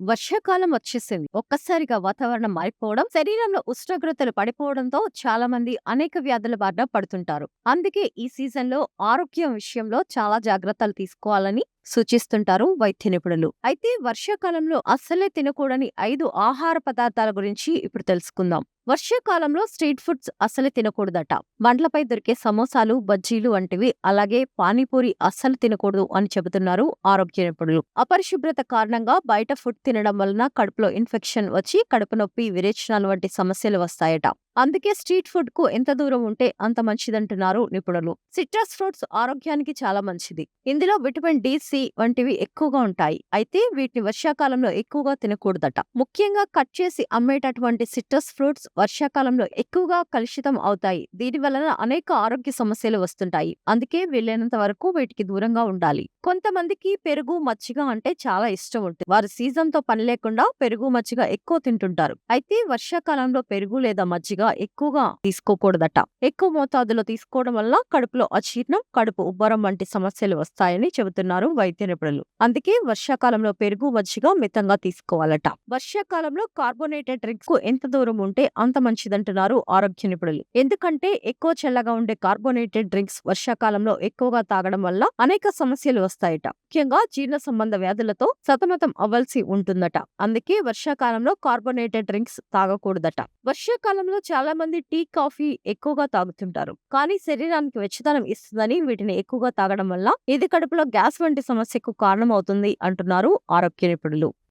వర్షాకాలం వచ్చేసింది. ఒక్కసారిగా వాతావరణం మారిపోవడం శరీరంలో ఉష్ణోగ్రతలు పడిపోవడంతో చాలా మంది అనేక వ్యాధుల బారిన పడుతుంటారు. అందుకే ఈ సీజన్లో ఆరోగ్యం విషయంలో చాలా జాగ్రత్తలు తీసుకోవాలని సూచిస్తుంటారు వైద్య నిపుణులు. అయితే వర్షాకాలంలో అస్సలే తినకూడని ఐదు ఆహార పదార్థాల గురించి ఇప్పుడు తెలుసుకుందాం. వర్షాకాలంలో స్ట్రీట్ ఫుడ్స్ అస్సలు తినకూడదట. బండ్లపై దొరికే సమోసాలు బజ్జీలు వంటివి అలాగే పానీపూరి అస్సలు తినకూడదు అని చెబుతున్నారు ఆరోగ్య నిపుణులు. అపరిశుభ్రత కారణంగా బయట ఫుడ్ తినడం వలన కడుపులో ఇన్ఫెక్షన్ వచ్చి కడుపు నొప్పి విరేచనాలు వంటి సమస్యలు వస్తాయట. అందుకే స్ట్రీట్ ఫుడ్కు ఎంత దూరం ఉంటే అంత మంచిదంటున్నారు నిపుణులు. సిట్రస్ ఫ్రూట్స్ ఆరోగ్యానికి చాలా మంచిది. ఇందులో విటమిన్ డి సి వంటివి ఎక్కువగా ఉంటాయి. అయితే వీటిని వర్షాకాలంలో ఎక్కువగా తినకూడదట. ముఖ్యంగా కట్ చేసి అమ్మేటటువంటి సిట్రస్ ఫ్రూట్స్ వర్షాకాలంలో ఎక్కువగా కలుషితం అవుతాయి. దీని వలన అనేక ఆరోగ్య సమస్యలు వస్తుంటాయి. అందుకే వీలైనంత వరకు వీటికి దూరంగా ఉండాలి. కొంతమందికి పెరుగు మచ్చిగ అంటే చాలా ఇష్టం ఉంటుంది వారు సీజన్తో పని లేకుండా పెరుగు మచ్చిగ ఎక్కువ తింటుంటారు. అయితే వర్షాకాలంలో పెరుగు లేదా మజ్జిగ ఎక్కువగా తీసుకోకూడదట. ఎక్కువ మోతాదులో తీసుకోవడం వల్ల కడుపులో అజీర్ణం కడుపు ఉబ్బరం వంటి సమస్యలు వస్తాయని చెబుతున్నారు వైద్య నిపుణులు. అందుకే వర్షాకాలంలో పెరుగు మజ్జిగ మితంగా తీసుకోవాలట. వర్షాకాలంలో కార్బోనేటెడ్ డ్రింక్స్కు ఎంత దూరం ఉంటే అంత మంచిదంటున్నారు ఆరోగ్య నిపుణులు. ఎందుకంటే ఎక్కువ చల్లగా ఉండే కార్బోనేటెడ్ డ్రింక్స్ వర్షాకాలంలో ఎక్కువగా తాగడం వల్ల అనేక సమస్యలు వస్తాయట. ముఖ్యంగా జీర్ణ సంబంధ వ్యాధులతో సతమతం అవ్వాల్సి ఉంటుందట. అందుకే వర్షాకాలంలో కార్బోనేటెడ్ డ్రింక్స్ తాగకూడదట. వర్షాకాలంలో చాలా మంది టీ కాఫీ ఎక్కువగా తాగుతుంటారు. కానీ శరీరానికి వెచ్చదనం ఇస్తుందని వీటిని ఎక్కువగా తాగడం వల్ల ఇది కడుపులో గ్యాస్ వంటి సమస్యకు కారణమవుతుంది అంటున్నారు ఆరోగ్య నిపుణులు